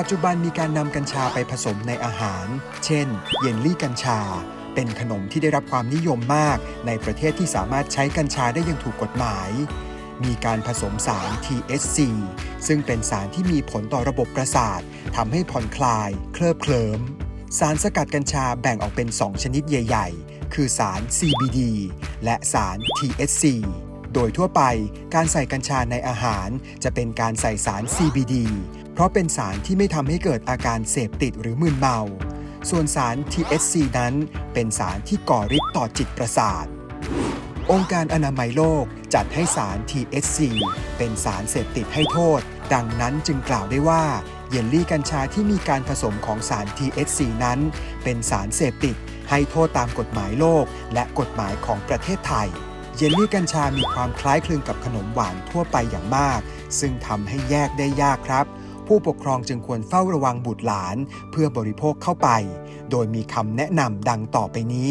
ปัจจุบันมีการนำกัญชาไปผสมในอาหาร เช่น เยลลี่กัญชา เป็นขนมที่ได้รับความนิยมมาก ในประเทศที่สามารถใช้กัญชาได้อย่างถูกกฎหมาย มีการผสมสาร THC ซึ่งเป็นสารที่มีผลต่อระบบประสาททำให้ผ่อนคลาย เคลิบเคลิ้มสารสกัดกัญชาแบ่งออกเป็น 2 ชนิดใหญ่ ๆ คือสาร CBD และสาร THC โดยทั่วไปการใส่กัญชาในอาหารจะเป็นการใส่สาร CBD เพราะเป็นสารที่ไม่ทำให้เกิดอาการเสพติดหรือมึนเมา ส่วนสาร THC นั้น เป็นสารที่ก่อฤทธิ์ต่อจิตประสาท องค์การอนามัยโลกจัดให้สาร THC เป็นสารเสพติดให้โทษ ดังนั้นจึงกล่าวได้ว่าเยลลี่กัญชาที่มีการผสมของสาร THC นั้น เป็นสารเสพติด ให้โทษตามกฎหมายโลก และกฎหมายของประเทศไทย เยลลี่กัญชามีความคล้ายคลึงกับขนมหวานทั่วไปอย่างมาก ซึ่งทำให้แยกได้ยากครับ ผู้ปกครองจึงควรเฝ้าระวังบุตรหลาน เพื่อบริโภคเข้าไป โดยมีคำแนะนำดังต่อไปนี้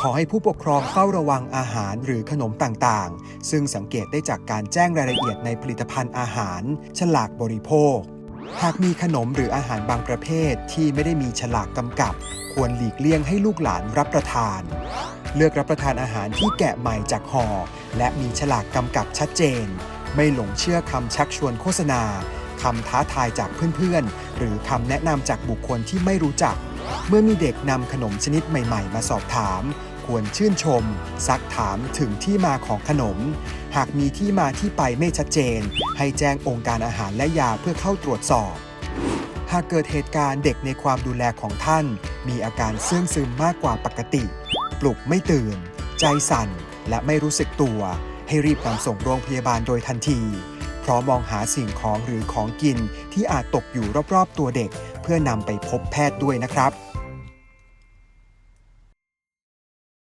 ขอให้ผู้ปกครองเฝ้าระวังอาหารหรือขนมต่างๆ ซึ่งสังเกตได้จากการแจ้งรายละเอียดในผลิตภัณฑ์อาหาร ฉลากบริโภค หากมีขนมหรืออาหารบางประเภทที่ไม่ได้มีฉลากกำกับ ควรหลีกเลี่ยงให้ลูกหลานรับประทาน เลือกรับประทานอาหารที่แกะใหม่จากห่อและมีฉลากกำกับชัดเจน ไม่หลงเชื่อคำชักชวนโฆษณา คำท้าทายจากเพื่อนๆ หรือคำแนะนำจากบุคคลที่ไม่รู้จัก เมื่อมีเด็กนำขนมชนิดใหม่ ๆ มาสอบถาม ควรชื่นชม ซักถามถึงที่มาของขนม หากมีที่มาที่ไปไม่ชัดเจน ให้แจ้งองค์การอาหารและยาเพื่อเข้าตรวจสอบ หากเกิดเหตุการณ์เด็กในความดูแลของท่าน มีอาการเสื่องซึมมากกว่าปกติ ปลุกไม่ตื่น ใจสั่นและไม่รู้สึกตัว ให้รีบนำส่งโรงพยาบาลโดยทันที เพราะมองหาสิ่งของหรือของกินที่อาจตกอยู่รอบๆตัวเด็ก เพื่อนำไปพบแพทย์ด้วยนะครับ